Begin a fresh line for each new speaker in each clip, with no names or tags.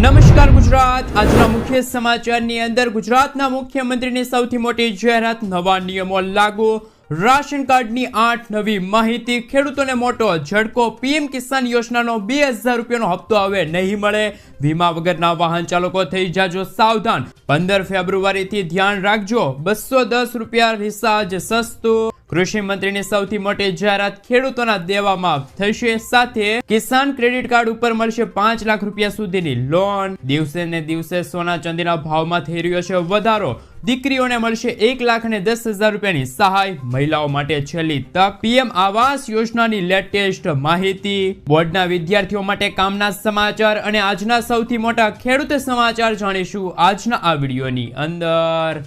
નમસ્કાર ગુજરાત. આજના મુખ્ય સમાચારની અંદર ગુજરાતના મુખ્યમંત્રીની સૌથી મોટી જાહેરાત નવા નિયમો લાગુ. રાશન કાર્ડની આઠ નવી માહિતી, ખેડૂતોને મોટો ઝડકો, પીએમ કિસાન યોજનાનો બે હજાર રૂપિયાનો હપ્તો હવે નહીં મળે. વીમા વગરના વાહન ચાલકો થઈ જાજો સાવધાન. પંદર ફેબ્રુઆરીથી ધ્યાન રાખજો. બસો દસ રૂપિયા રિસાર્જ સસ્તું. કૃષિ મંત્રીની સૌથી મોટી જાહેરાત ખેડૂતોના દેવા માફ થશે. સાથે કિસાન ક્રેડિટ કાર્ડ ઉપર મળશે પાંચ લાખ રૂપિયા સુધીની લોન. દિવસે ને દિવસે સોના ચાંદીના ભાવમાં થઈ રહ્યો છે વધારો. દીકરીઓને મળશે એક લાખ અને દસ હજાર રૂપિયાની સહાય. મહિલાઓ માટે છેલ્લી તક. પીએમ આવાસ યોજનાની લેટેસ્ટ માહિતી. બોર્ડના વિદ્યાર્થીઓ માટે કામના સમાચાર અને આજના સૌથી મોટા ખેડૂત સમાચાર જાણીશું આજના આ વિડીયોની અંદર.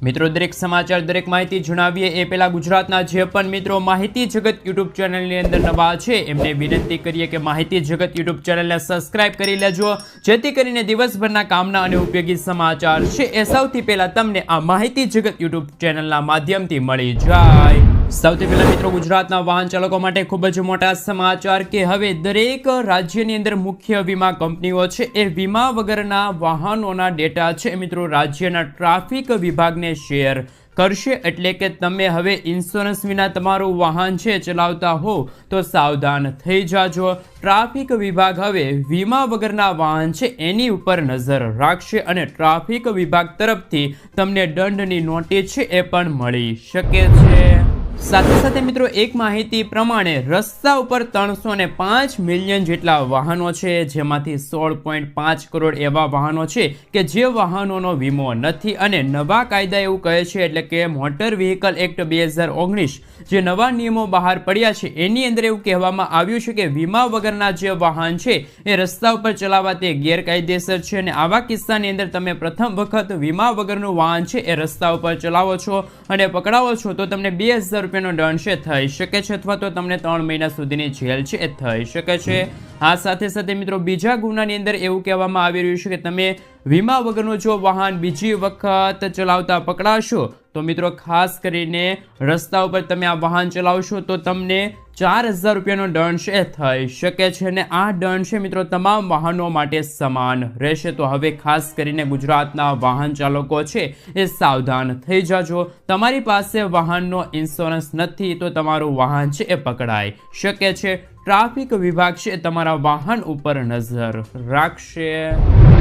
મિત્રો, દરેક સમાચાર, દરેક માહિતી જણાવીએ એ પહેલાં ગુજરાતના જે પણ મિત્રો માહિતી જગત યુટ્યુબ ચેનલની અંદર નવા છે, એમને વિનંતી કરીએ કે માહિતી જગત યુટ્યુબ ચેનલને સબસ્ક્રાઇબ કરી લેજો, જેથી કરીને દિવસભરના કામના અને ઉપયોગી સમાચાર છે એ સૌથી પહેલાં તમને આ માહિતી જગત યુટ્યુબ ચેનલના માધ્યમથી મળી જાય. સૌથી પહેલા મિત્રો ગુજરાતના વાહન ચાલકો માટે ખૂબ જ મોટા સમાચાર કે હવે દરેક રાજ્યની અંદર મુખ્ય વીમા કંપનીઓ છે. એ વીમા વગરના વાહનોના ડેટા છે. મિત્રો, રાજ્યના ટ્રાફિક વિભાગને શેર કરશે એટલે કે તમે હવે ઇન્સ્યોરન્સ વિના તમારું વાહન છે ચલાવતા હો તો સાવધાન થઈ જાજો. ટ્રાફિક વિભાગ હવે વીમા વગરના વાહન છે એની ઉપર નજર રાખશે અને ટ્રાફિક વિભાગ તરફથી તમને દંડની નોટિસ છે એ પણ મળી શકે છે. સાથે સાથે મિત્રો એક માહિતી પ્રમાણે રસ્તા ઉપર ત્રણસો ને પાંચ મિલિયન જેટલા વાહનો છે, જેમાંથી સોળ પોઈન્ટ પાંચ કરોડ એવા વાહનો છે કે જે વાહનોનો વીમો નથી અને નવા કાયદા એવું કહે છે એટલે કે મોટર વ્હીકલ એક્ટ બે હજાર ઓગણીસ જે નવા નિયમો બહાર પડ્યા છે, એની અંદર એવું કહેવામાં આવ્યું છે કે વીમા વગરના જે વાહન છે, એ રસ્તા ઉપર ચલાવવા તે ગેરકાયદેસર છે અને આવા કિસ્સાની અંદર તમે પ્રથમ વખત વીમા વગરનું વાહન છે, એ રસ્તા ઉપર ચલાવો છો અને પકડાવો છો, તો તમને બે હજાર રૂપિયાનો દંડ છે થઈ શકે છે અથવા તો તમને ત્રણ મહિના સુધીની જેલ છે એ થઈ શકે છે. આ સાથે સાથે મિત્રો બીજા ગુનાની અંદર એવું કહેવામાં આવી રહ્યું છે કે તમે વીમા વગરનું જો વાહન બીજી વખત ચલાવતા પકડાશો, તો મિત્રો ખાસ કરીને રસ્તા ઉપર તમે આ વાહન ચલાવશો, તો તમને ચાર હજાર રૂપિયાનો દંડ છે, થઈ શકે છે અને આ દંડ છે મિત્રો તમામ વાહનો માટે સમાન રહેશે. તો હવે ખાસ કરીને ગુજરાતના વાહન ચાલકો છે, એ સાવધાન થઈ જાજો. તમારી પાસે વાહનનો ઇન્સ્યોરન્સ નથી, તો તમારું વાહન છે, એ પકડાઈ શકે છે. ટ્રાફિક વિભાગ છે, એ તમારા વાહન ઉપર નજર રાખશે.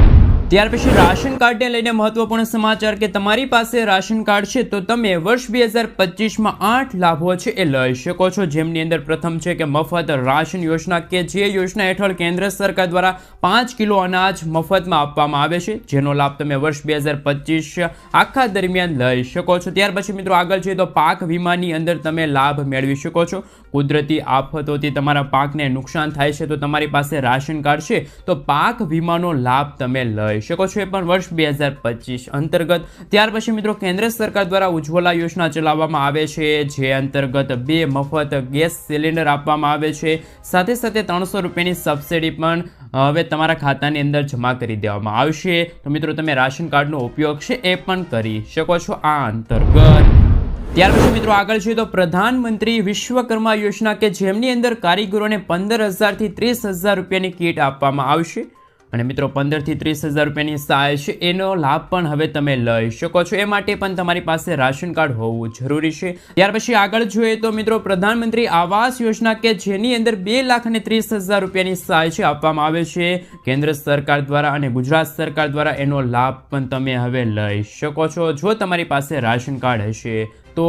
ત્યાર પછી રાશન કાર્ડને લઈને મહત્વપૂર્ણ સમાચાર કે તમારી પાસે રાશન કાર્ડ છે તો તમે વર્ષ બે હજાર પચીસમાં આઠ લાભો છે એ લઈ શકો છો. જેમની અંદર પ્રથમ છે કે મફત રાશન યોજના કે જે યોજના હેઠળ કેન્દ્ર સરકાર દ્વારા પાંચ કિલો અનાજ મફતમાં આપવામાં આવે છે, જેનો લાભ તમે વર્ષ બે હજાર પચીસ આખા દરમિયાન લઈ શકો છો. ત્યાર પછી મિત્રો આગળ જોઈએ તો પાક વીમાની અંદર તમે લાભ મેળવી શકો છો. કુદરતી આફતોથી તમારા પાકને નુકસાન થાય છે તો તમારી પાસે રાશન કાર્ડ છે તો પાક વીમાનો લાભ તમે લઈ શકો છો એ પણ વર્ષ બે હજાર પચીસ અંતર્ગત. ત્યાર પછી મિત્રો કેન્દ્ર સરકાર દ્વારા ઉજ્જવલા યોજના ચલાવવામાં આવે છે, જે અંતર્ગત બે મફત ગેસ સિલિન્ડર આપવામાં આવે છે. સાથે સાથે ત્રણસો રૂપિયાની સબસિડી પણ હવે તમારા ખાતાની અંદર જમા કરી દેવામાં આવશે. તો મિત્રો તમે રાશન કાર્ડનો ઉપયોગ છે એ પણ કરી શકો છો આ અંતર્ગત. ત્યાર પછી મિત્રો આગળ જોઈએ તો પ્રધાનમંત્રી વિશ્વકર્મા યોજના કે જેમની અંદર કારીગરોને પંદર હજારથી ત્રીસ હજાર રૂપિયાની કીટ આપવામાં આવશે. અને મિત્રો, પંદરથી ત્રીસ હજાર રૂપિયાની સહાય છે. એનો લાભ પણ હવે તમે લઈ શકો છો. એ માટે પણ તમારી પાસે રાશન કાર્ડ હોવું જરૂરી છે. ત્યાર પછી આગળ જોઈએ તો મિત્રો, પ્રધાનમંત્રી આવાસ યોજના કે જેની અંદર બે લાખ અને ત્રીસ હજાર રૂપિયાની સહાય છે આપવામાં આવે છે. કેન્દ્ર સરકાર દ્વારા અને ગુજરાત સરકાર દ્વારા એનો લાભ પણ તમે હવે લઈ શકો છો. જો તમારી પાસે રાશન કાર્ડ હશે તો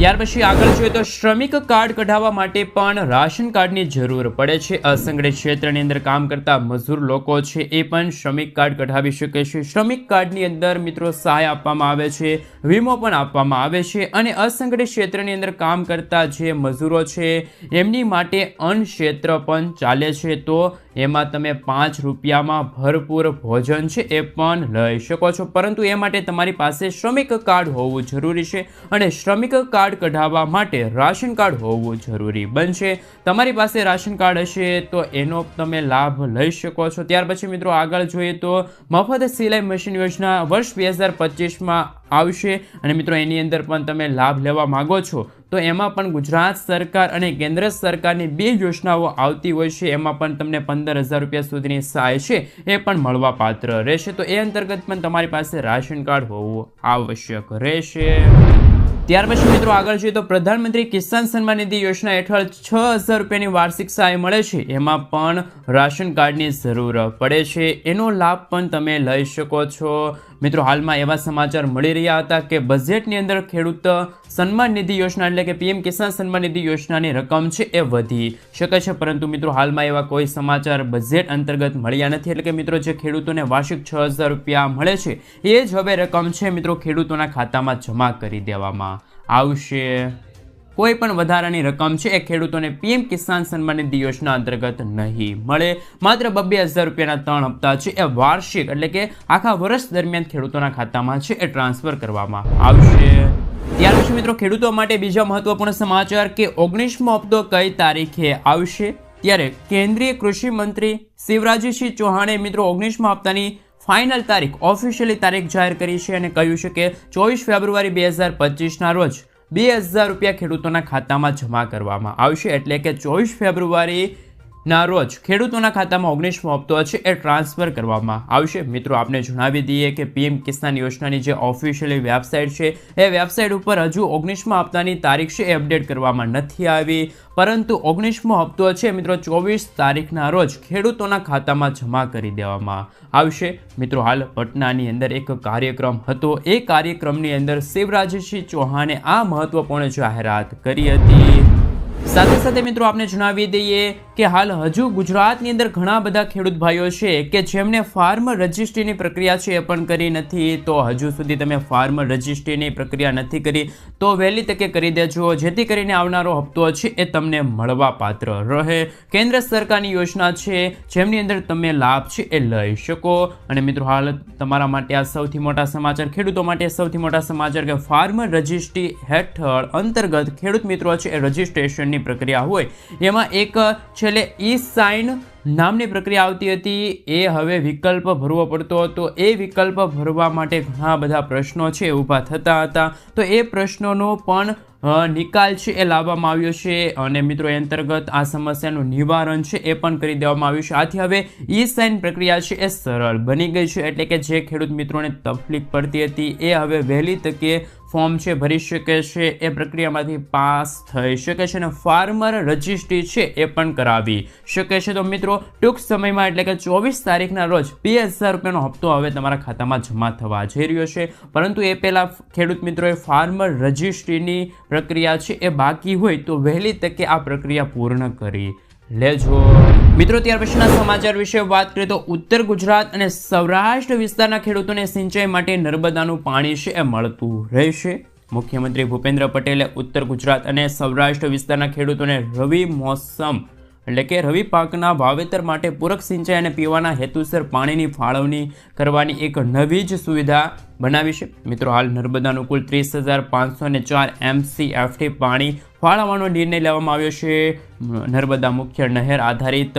ત્યાર પછી આગળ જોઈએ તો શ્રમિક કાર્ડ કઢાવવા માટે પણ રાશન કાર્ડની જરૂર પડે છે. અસંગઠિત ક્ષેત્રની અંદર કામ કરતા મજૂર લોકો છે એ પણ શ્રમિક કાર્ડ કઢાવી શકે છે. શ્રમિક કાર્ડની અંદર મિત્રો સહાય આપવામાં આવે છે, વીમો પણ આપવામાં આવે છે અને અસંગઠિત ક્ષેત્રની અંદર કામ કરતા જે મજૂરો છે, એમની માટે અન્ન ક્ષેત્ર પણ ચાલે છે. તો એમાં તમે પાંચ રૂપિયામાં ભરપૂર ભોજન છે એ પણ લઈ શકો છો. પરંતુ એ માટે તમારી પાસે શ્રમિક કાર્ડ હોવું જરૂરી છે અને શ્રમિક કાર્ડ કઢાવવા માટે રાશન કાર્ડ હોવું જરૂરી બનશે. તમારી પાસે રાશન કાર્ડ હશે તો એનો તમે લાભ લઈ શકો છો. ત્યાર પછી મિત્રો આગળ જોઈએ તો મફત સિલાઈ મશીન યોજના વર્ષ બે હજાર પચીસમાં આવશે. અને મિત્રો, એની અંદર પણ તમે લાભ લેવા માગો છો, તો એમાં પણ ગુજરાત સરકાર અને કેન્દ્ર સરકારની બે યોજનાઓ આવતી હોય છે. એમાં પણ તમને પંદર હજાર રૂપિયા સુધીની સહાય છે, એ પણ મળવાપાત્ર રહેશે. તો એ અંતર્ગત પણ તમારી પાસે રાશન કાર્ડ હોવું આવશ્યક રહેશે. ત્યાર પછી મિત્રો, આગળ જોઈએ તો પ્રધાનમંત્રી કિસાન સન્માન નિધિ યોજના હેઠળ છ હજાર રૂપિયાની વાર્ષિક સહાય મળે છે. એમાં પણ રાશન કાર્ડની જરૂર પડે છે. એનો લાભ પણ તમે લઈ શકો છો. મિત્રો, હાલમાં એવા સમાચાર મળી રહ્યા હતા કે બજેટની અંદર ખેડૂત સન્માન નિધિ યોજના એટલે કે પીએમ કિસાન સન્માન નિધિ યોજનાની રકમ છે એ વધી શકે છે. પરંતુ મિત્રો, હાલમાં એવા કોઈ સમાચાર બજેટ અંતર્ગત મળ્યા નથી. એટલે કે મિત્રો, જે ખેડૂતોને વાર્ષિક છ હજાર રૂપિયા મળે છે, એ જ હવે રકમ છે મિત્રો ખેડૂતોના ખાતામાં જમા કરી દેવામાં આવશે. કોઈ પણ વધારાની રકમ છે, એ ખેડૂતોને પીએમ કિસાન સન્માન નિધિ યોજના અંતર્ગત નહીં મળે. માત્ર બબ્બે હજાર રૂપિયાના ત્રણ હપ્તા છે, એ વાર્ષિક એટલે કે આખા વર્ષ દરમિયાન ખેડૂતોના ખાતામાં છે, એ ટ્રાન્સફર કરવામાં આવશે. ત્યાર પછી મિત્રો, ખેડૂતો માટે બીજા મહત્વપૂર્ણ સમાચાર કે ઓગણીસમો હપ્તો કઈ તારીખે આવશે? ત્યારે કેન્દ્રીય કૃષિ મંત્રી શિવરાજસિંહ ચૌહાણે મિત્રો ઓગણીસમા હપ્તાની ફાઇનલ તારીખ, ઓફિશિયલી તારીખ જાહેર કરી છે અને કહ્યું છે કે ચોવીસ ફેબ્રુઆરી બે હજાર પચીસના રોજ બે હજાર રૂપિયા ખેડૂતોના ખાતામાં જમા કરવામાં આવશે. એટલે કે ચોવીસ ફેબ્રુઆરી ના, રોજ ખેડૂતોના ખાતામાં ઓગણીસમો હપ્તો છે, એ ટ્રાન્સફર કરવામાં આવશે. મિત્રો, આપને જણાવી દઈએ કે પીએમ કિસાન યોજનાની જે ઓફિશિયલી વેબસાઇટ છે, એ વેબસાઇટ ઉપર હજુ ઓગણીસમા હપ્તાની તારીખ છે, એ અપડેટ કરવામાં નથી આવી. પરંતુ ઓગણીસમો હપ્તો છે, મિત્રો, ચોવીસ તારીખના રોજ ખેડૂતોના ખાતામાં જમા કરી દેવામાં આવશે. મિત્રો, હાલ પટનાની અંદર એક કાર્યક્રમ હતો. એ કાર્યક્રમની અંદર શિવરાજસિંહ ચૌહાણે આ મહત્વપૂર્ણ જાહેરાત કરી હતી. સાથે સાથે મિત્રો આપને જણાવી દઈએ કે હાલ હજુ ગુજરાતની અંદર ઘણા બધા ખેડૂત ભાઈઓ છે કે જેમને ફાર્મ રજિસ્ટ્રીની પ્રક્રિયા છે એ પણ કરી નથી, તો હજુ સુધી તમે ફાર્મ રજિસ્ટ્રીની પ્રક્રિયા નથી કરી, તો વહેલી તકે કરી દેજો. જેથી કરીને આવનારો હપ્તો છે એ તમને મળવા પાત્ર રહે. કેન્દ્ર સરકારની યોજના છે, જેમની અંદર તમે લાભ છે એ લઈ શકો. અને મિત્રો હાલ તમારા માટે આ સૌથી મોટા સમાચાર, ખેડૂતો માટે સૌથી મોટા સમાચાર કે ફાર્મ રજિસ્ટ્રી હેઠળ અંતર્ગત ખેડૂત મિત્રો છે એ રજિસ્ટ્રેશનની પ્રક્રિયા હોય. એમાં એક છેલ્લે ઈ સાઇન નામની પ્રક્રિયા આવતી હતી. એ હવે વિકલ્પ ભરવો પડતો હતો. એ વિકલ્પ ભરવા માટે ઘણા બધા પ્રશ્નો છે ઊભા થતા હતા. તો એ પ્રશ્નોનો પણ નિકાલ છે એ લાવવામાં આવ્યો છે અને મિત્રો અંતર્ગત આ સમસ્યાનું નિવારણ છે એ પણ કરી દેવામાં આવ્યું છે. આથી હવે ઈ સાઇન પ્રક્રિયા છે એ સરળ બની ગઈ છે. એટલે કે જે ખેડૂત મિત્રોને તકલીફ પડતી હતી, એ હવે વહેલી તકે ફોર્મ છે, ભરી શકે છે, એ પ્રક્રિયામાંથી પાસ થઈ શકે છે અને ફાર્મર રજિસ્ટ્રી છે એ પણ કરાવી શકે છે. તો મિત્રો, ટૂંક સમયમાં એટલે કે ચોવીસ તારીખના રોજ બે હજાર રૂપિયાનો હપ્તો હવે તમારા ખાતામાં જમા થવા જઈ રહ્યો છે. પરંતુ એ પહેલાં ખેડૂત મિત્રોએ ફાર્મર રજિસ્ટ્રીની પ્રક્રિયા છે એ બાકી હોય તો વહેલી તકે આ પ્રક્રિયા પૂર્ણ કરી લેજો મિત્રો, ત્યાર પછીના સમાચાર વિશે વાત કરીએ તો ઉત્તર ગુજરાત અને સૌરાષ્ટ્ર વિસ્તારના ખેડૂતોને સિંચાઈ માટે નર્મદાનું પાણી છે એ મળતું રહેશે. મુખ્યમંત્રી ભૂપેન્દ્ર પટેલે ઉત્તર ગુજરાત અને સૌરાષ્ટ્ર વિસ્તારના ખેડૂતોને રવિ મોસમ એટલે કે રવિ પાકના વાવેતર માટે પૂરક સિંચાઈ અને પીવાના હેતુસર પાણીની ફાળવણી કરવાની એક નવી જ સુવિધા બનાવી છે. મિત્રો, હાલ નર્મદાનું કુલ ત્રીસ હજાર પાંચસો ને ચાર એમસીએફટી પાણી ફાળવવાનો નિર્ણય લેવામાં આવ્યો છે. નર્મદા મુખ્ય નહેર આધારિત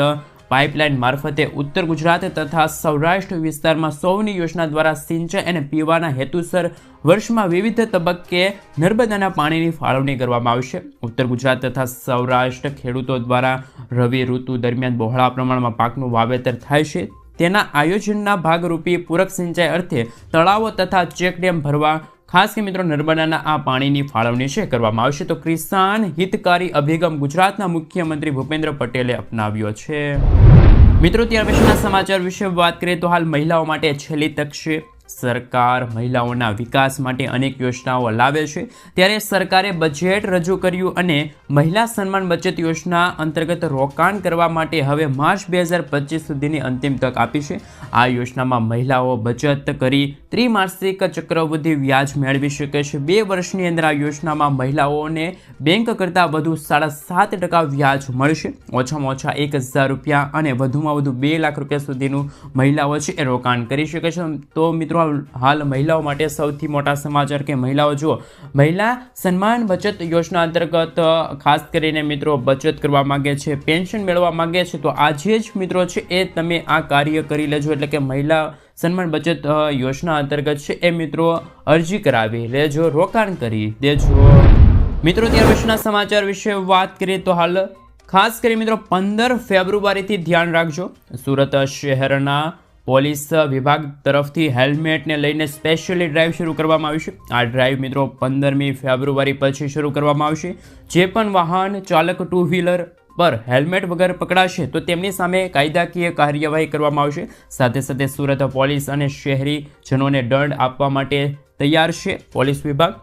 પાઇપલાઇન મારફતે ઉત્તર ગુજરાત તથા સૌરાષ્ટ્ર વિસ્તારમાં સૌની યોજના દ્વારા સિંચાઈ અને પીવાના હેતુસર વર્ષમાં વિવિધ તબક્કે નર્મદાના પાણીની ફાળવણી કરવામાં આવશે. ઉત્તર ગુજરાત તથા સૌરાષ્ટ્ર ખેડૂતો દ્વારા રવિ ઋતુ દરમિયાન બહોળા પ્રમાણમાં પાકનું વાવેતર થાય છે. તેના આયોજનના ભાગરૂપે પૂરક સિંચાઈ અર્થે તળાવો તથા ચેકડેમ ભરવા ખાસ કે મિત્રો નર્મદાના આ પાણીની ફાળવણી છે કરવામાં આવશે તો કિસાન હિતકારી અભિગમ ગુજરાતના મુખ્યમંત્રી ભૂપેન્દ્ર પટેલે અપનાવ્યો છે. મિત્રો, ત્યાર પછીના સમાચાર વિશે વાત કરીએ તો હાલ મહિલાઓ માટે છેલ્લી તક છે. સરકાર મહિલાઓના વિકાસ માટે અનેક યોજનાઓ લાવે છે. ત્યારે સરકારે બજેટ રજૂ કર્યું અને મહિલા સન્માન બચત યોજના અંતર્ગત રોકાણ કરવા માટે હવે માર્ચ બે હજાર પચીસ સુધીની અંતિમ તક આપી છે. આ યોજનામાં મહિલાઓ બચત કરી ત્રિમાસિક ચક્રવૃદ્ધિ વ્યાજ મેળવી શકે છે. બે વર્ષની અંદર આ યોજનામાં મહિલાઓને બેંક કરતાં વધુ સાડા સાત ટકા વ્યાજ મળશે. ઓછામાં ઓછા એક હજાર રૂપિયા અને વધુમાં વધુ બે લાખ રૂપિયા સુધીનું મહિલાઓ છે એ રોકાણ કરી શકે છે. તો મિત્રો મિત્રો, હાલ મહિલાઓ માટે સૌથી મોટા સમાચાર કે મહિલાઓ, જુઓ. મહિલા સન્માન બચત યોજના અંતર્ગત ખાસ કરીને મિત્રો, બચત કરવા માંગે છે, પેન્શન મેળવવા માંગે છે, તો આજે જ મિત્રો છે એ તમે આ કાર્ય કરી લેજો, એટલે કે મહિલા સન્માન બચત યોજના અંતર્ગત છે એ મિત્રો અરજી કરાવી લેજો, રોકાણ કરી દેજો. મિત્રો, ત્યાર પછીના સમાચાર વિશે વાત કરીએ તો હાલ ખાસ કરી મિત્રો, પંદર ફેબ્રુઆરીથી ધ્યાન રાખજો. સુરત શહેરના પોલીસ વિભાગ તરફથી હેલ્મેટને લઈને સ્પેશિયલી ડ્રાઈવ શરૂ કરવામાં આવશે આ ડ્રાઈવ મિત્રો પંદરમી ફેબ્રુઆરી પછી શરૂ કરવામાં આવશે. જે પણ વાહન ચાલક ટુ વ્હીલર પર હેલ્મેટ વગર પકડાશે, તો તેમની સામે કાયદાકીય કાર્યવાહી કરવામાં આવશે. સાથે સાથે સુરત પોલીસ અને શહેરીજનોને દંડ આપવા માટે તૈયાર છે. પોલીસ વિભાગ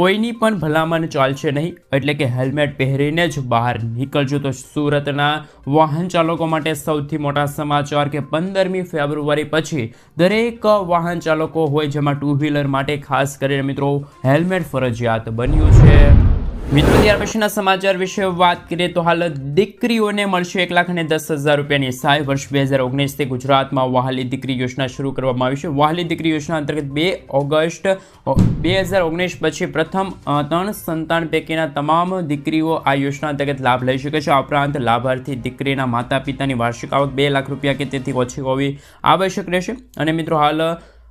કોઈની પણ ભલામણ ચાલશે નહીં, એટલે કે હેલ્મેટ પહેરીને જ બહાર નીકળજો. તો સુરતના વાહન ચાલકો માટે સૌથી મોટા સમાચાર કે પંદરમી ફેબ્રુઆરી પછી દરેક વાહન ચાલકો હોય જેમાં ટુ વ્હીલર માટે ખાસ કરીને મિત્રો હેલ્મેટ ફરજિયાત બન્યું છે. મિત્રો, ત્યાર પછીના સમાચાર વિશે વાત કરીએ તો હાલ દીકરીઓને મળશે એક લાખ અને દસ હજાર રૂપિયાની સહાય. વર્ષ બે હજાર ઓગણીસથી ગુજરાતમાં વહાલી દીકરી યોજના શરૂ કરવામાં આવી છે. વહાલી દીકરી યોજના અંતર્ગત બે ઓગસ્ટ બે હજાર ઓગણીસ પછી પ્રથમ ત્રણ સંતાન પૈકીના તમામ દીકરીઓ આ યોજના અંતર્ગત લાભ લઈ શકે છે. આ ઉપરાંત લાભાર્થી દીકરીના માતા પિતાની વાર્ષિક આવક બે લાખ રૂપિયા કે તેથી ઓછી હોવી આવશ્યક રહેશે. અને મિત્રો, હાલ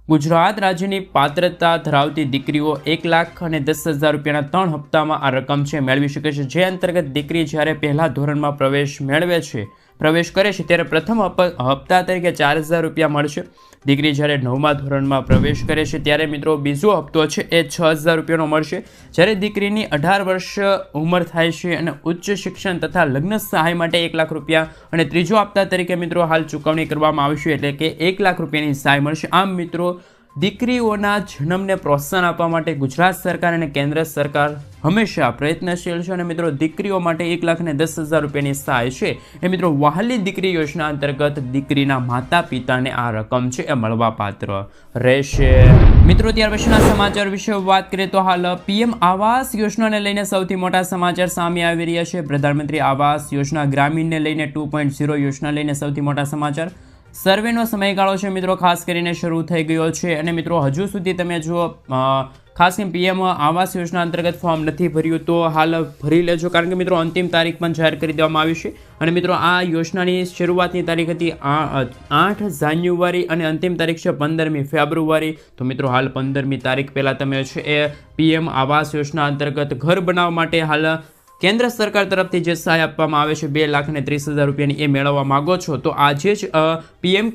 ગુજરાત રાજ્યની પાત્રતા ધરાવતી દીકરીઓ એક લાખ અને દસ હજાર રૂપિયાના ત્રણ હપ્તામાં આ રકમ છે, મેળવી શકે છે. જે અંતર્ગત દીકરી જ્યારે પહેલા ધોરણમાં પ્રવેશ મેળવે છે પ્રવેશ કરે છે ત્યારે પ્રથમ હપ- હપ્તા તરીકે ચાર હજાર રૂપિયા મળશે. દીકરી જ્યારે નવમા ધોરણમાં પ્રવેશ કરે છે ત્યારે મિત્રો બીજો હપ્તો છે એ છ હજાર રૂપિયાનો મળશે. જ્યારે દીકરીની અઢાર વર્ષ ઉંમર થાય છે અને ઉચ્ચ શિક્ષણ તથા લગ્ન સહાય માટે એક લાખ રૂપિયા અને ત્રીજો હપ્તા તરીકે મિત્રો હાલ ચૂકવણી કરવામાં આવશે એટલે કે એક લાખ રૂપિયાની સહાય મળશે. આમ મિત્રો દીકરીઓના જન્મને પ્રોત્સાહન આપવા માટે ગુજરાત સરકાર અને કેન્દ્ર સરકાર હંમેશા પ્રયત્નશીલ છે અને મિત્રો દીકરીઓ માટે એક લાખ ને દસ હજાર રૂપિયાની સહાય છે. એ મિત્રો વહાલી દીકરી યોજના અંતર્ગત દીકરીના માતા પિતાને આ રકમ છે એ મળવાપાત્ર રહેશે. મિત્રો ત્યાર પછીના સમાચાર વિશે વાત કરીએ તો હાલ પીએમ આવાસ યોજનાને લઈને સૌથી મોટા સમાચાર સામે આવી રહ્યા છે. પ્રધાનમંત્રી આવાસ યોજના ગ્રામીણને લઈને ટુ પોઈન્ટ ઝીરો યોજના લઈને સૌથી મોટા સમાચાર સર્વેનો સમયગાળો છે મિત્રો, ખાસ કરીને શરૂ થઈ ગયો છે. અને મિત્રો, હજુ સુધી તમે જો ખાસ કરીને પીએમ આવાસ યોજના અંતર્ગત ફોર્મ નથી ભર્યું, તો હાલ ભરી લેજો, કારણ કે મિત્રો, અંતિમ તારીખ પણ જાહેર કરી દેવામાં આવી છે. અને મિત્રો, આ યોજનાની શરૂઆતની તારીખ હતી આઠ જાન્યુઆરી અને અંતિમ તારીખ છે પંદરમી ફેબ્રુઆરી. તો મિત્રો, હાલ પંદરમી તારીખ પહેલાં તમે છે એ પીએમ આવાસ યોજના અંતર્ગત ઘર બનાવવા માટે હાલ કેન્દ્ર સરકાર તરફથી જે સહાય આપવામાં આવે છે, બે લાખ ને ત્રીસ હજાર રૂપિયાની એ મેળવવા માગો છો, તો આજે જ પીએમ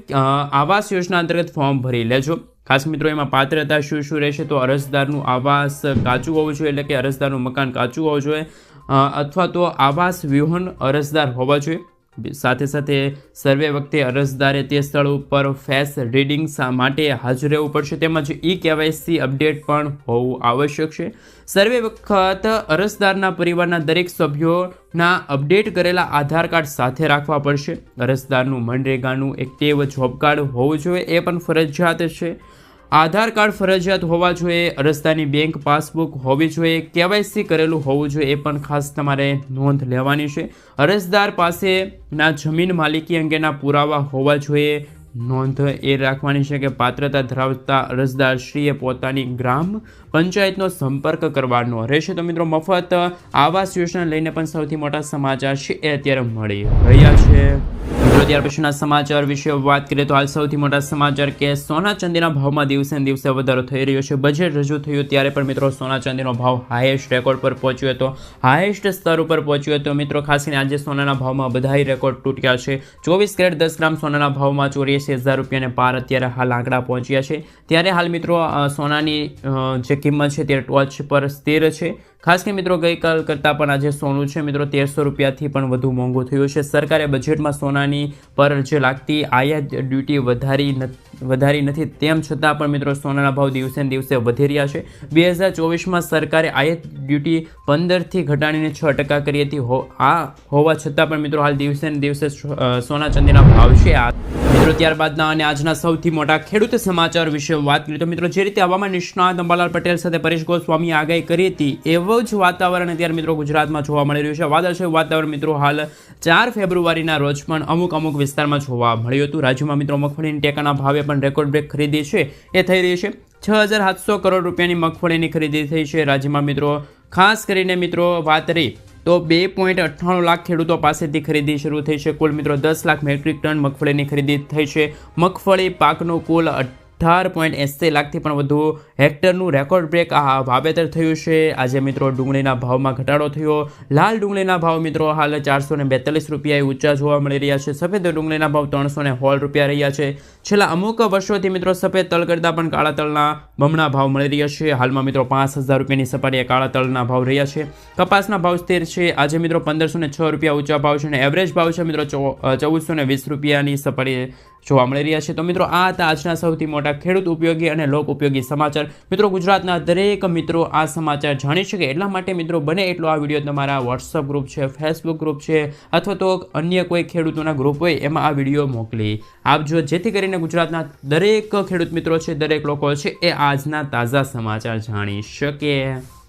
આવાસ યોજના અંતર્ગત ફોર્મ ભરી લેજો. ખાસ મિત્રો, એમાં પાત્રતા શું શું રહેશે? તો અરજદારનું આવાસ કાચું હોવું જોઈએ, એટલે કે અરજદારનું મકાન કાચું હોવું જોઈએ અથવા તો આવાસ વિહોણ અરજદાર હોવા જોઈએ. સાથે સાથે સર્વે વખતે અરજદારે તે સ્થળ ઉપર ફેસ રીડિંગ માટે હાજર રહેવું પડશે. તેમજ ઈ કેવાયસી અપડેટ પણ હોવું આવશ્યક છે. સર્વે વખત અરજદારના પરિવારના દરેક સભ્યોના અપડેટ કરેલા આધાર કાર્ડ સાથે રાખવા પડશે. અરજદારનું મનરેગાનું એક્ટિવ જોબ કાર્ડ હોવું જોઈએ. એ પણ ફરજિયાત છે. આધાર કાર્ડ ફરજિયાત હોવા જોઈએ અરજદારની બેંક પાસબુક હોવી જોઈએ, કેવાયસી કરેલું હોવું જોઈએ એ પણ ખાસ તમારે નોંધ લેવાની છે. અરજદાર પાસેના જમીન માલિકી અંગેના પુરાવા હોવા જોઈએ, નોંધ એ રાખવાની છે કે પાત્રતા ધરાવતા અરજદારશ્રીએ પોતાની ગ્રામ પંચાયતનો સંપર્ક કરવાનો રહેશે. તો મિત્રો, મફત આવાસ યોજના લઈને પણ સૌથી મોટા સમાચાર છે એ અત્યારે મળી રહ્યા છે. ત્યાર પછીના સમાચાર વિશે વાત કરીએ તો હાલ સૌથી મોટા સમાચાર કે સોના ચાંદીના ભાવમાં દિવસે દિવસે વધારો થઈ રહ્યો છે. બજેટ રજૂ થયું ત્યારે પણ મિત્રો સોના ચાંદીનો ભાવ હાઈએસ્ટ રેકોર્ડ પર પહોંચ્યો હતો. હાઈએસ્ટ સ્તર ઉપર પહોંચ્યો હતો. મિત્રો ખાસ કરીને આજે સોનાના ભાવમાં બધાય રેકોર્ડ તૂટ્યા છે. ચોવીસ કેરેટ દસ ગ્રામ સોનાના ભાવમાં ચોર્યાસી હજાર રૂપિયાને પાર અત્યારે હાલ આંકડા પહોંચ્યા છે. ત્યારે હાલ મિત્રો સોનાની જે કિંમત છે તે ટોચ પર સ્થિર છે. ખાસ કે મિત્રો, ગઈકાલ કરતાં પણ આજે સોનું છે. મિત્રો, તેરસો રૂપિયાથી પણ વધુ મોંઘું થયું છે. સરકારે બજેટમાં સોનાની પર જે લાગતી આયાત ડ્યુટી વધારી વધારી નથી, તેમ છતાં પણ મિત્રો, સોનાના ભાવ દિવસે ને દિવસે વધી રહ્યા છે. બે હજાર ચોવીસમાં સરકારે આયાત ડ્યુટી પંદરથી ઘટાડીને છ ટકા કરી હતી. હો, આ હોવા છતાં પણ મિત્રો, હાલ દિવસે દિવસે સોના ચાંદીના ભાવ છે. આ, મિત્રો, ત્યારબાદના અને આજના સૌથી મોટા ખેડૂત સમાચાર વિશે વાત કરીએ તો મિત્રો, જે રીતે હવામાન નિષ્ણાત અંબાલાલ પટેલ સાથે પરેશ ગોસ્વામીએ આગાહી કરી હતી, એવા આવું જ વાતાવરણ અત્યારે મિત્રો ગુજરાતમાં જોવા મળી રહ્યું છે. વાદળછાયું વાતાવરણ મિત્રો હાલ ચાર ફેબ્રુઆરીના રોજ પણ અમુક અમુક વિસ્તારમાં જોવા મળ્યું હતું. રાજ્યમાં મિત્રો મગફળીની ટેકાના ભાવે પણ રેકોર્ડ બ્રેક ખરીદી છે. એ થઈ રહી છે. છ હજાર સાતસો કરોડ રૂપિયાની મગફળીની ખરીદી થઈ છે. રાજ્યમાં મિત્રો ખાસ કરીને મિત્રો વાત રહી તો બે પોઈન્ટ અઠ્ઠાણું લાખ ખેડૂતો પાસેથી ખરીદી શરૂ થઈ છે. કુલ મિત્રો દસ લાખ મેટ્રિક ટન મગફળીની ખરીદી થઈ છે. મગફળી પાકનો કુલ અઢાર પોઈન્ટ એંસી લાખથી પણ વધુ હેક્ટરનું રેકોર્ડ બ્રેક આ વાવેતર થયું છે. આજે મિત્રો ડુંગળીના ભાવમાં ઘટાડો થયો. લાલ ડુંગળીના ભાવ મિત્રો હાલ ચારસો ને બેતાલીસ રૂપિયાએ ઊંચા જોવા મળી રહ્યા છે. સફેદ ડુંગળીના ભાવ ત્રણસો ને સોળ રૂપિયા રહ્યા છે. છેલ્લા અમુક વર્ષોથી મિત્રો સફેદ તલ કરતાં પણ કાળા તલના બમણા ભાવ મળી રહ્યા છે. હાલમાં મિત્રો પાંચ હજાર રૂપિયાની સપાટીએ કાળા તલના ભાવ રહ્યા છે. કપાસના ભાવ સ્થિર છે. આજે મિત્રો પંદરસો ને છ રૂપિયા ઊંચા ભાવ છે અને એવરેજ ભાવ છે મિત્રો ચૌદસો ને વીસ રૂપિયાની સપાટીએ જોવા મળી રહ્યા છે. તો મિત્રો, આ હતા આજના સૌથી મોટા ખેડૂત ઉપયોગી અને લોક ઉપયોગી સમાચાર. મિત્રો, ગુજરાતના દરેક મિત્રો આ સમાચાર જાણી શકે એટલા માટે મિત્રો, બને એટલો આ વીડિયો તમારા વોટ્સઅપ ગ્રુપ છે ફેસબુક ગ્રુપ છે, અથવા તો અન્ય કોઈ ખેડૂતોના ગ્રુપ હોય, એમાં આ વીડિયો મોકલી આપજો. જેથી કરીને ગુજરાતના દરેક ખેડૂત મિત્રો છે, દરેક લોકો છે, એ આજના તાજા સમાચાર જાણી શકે.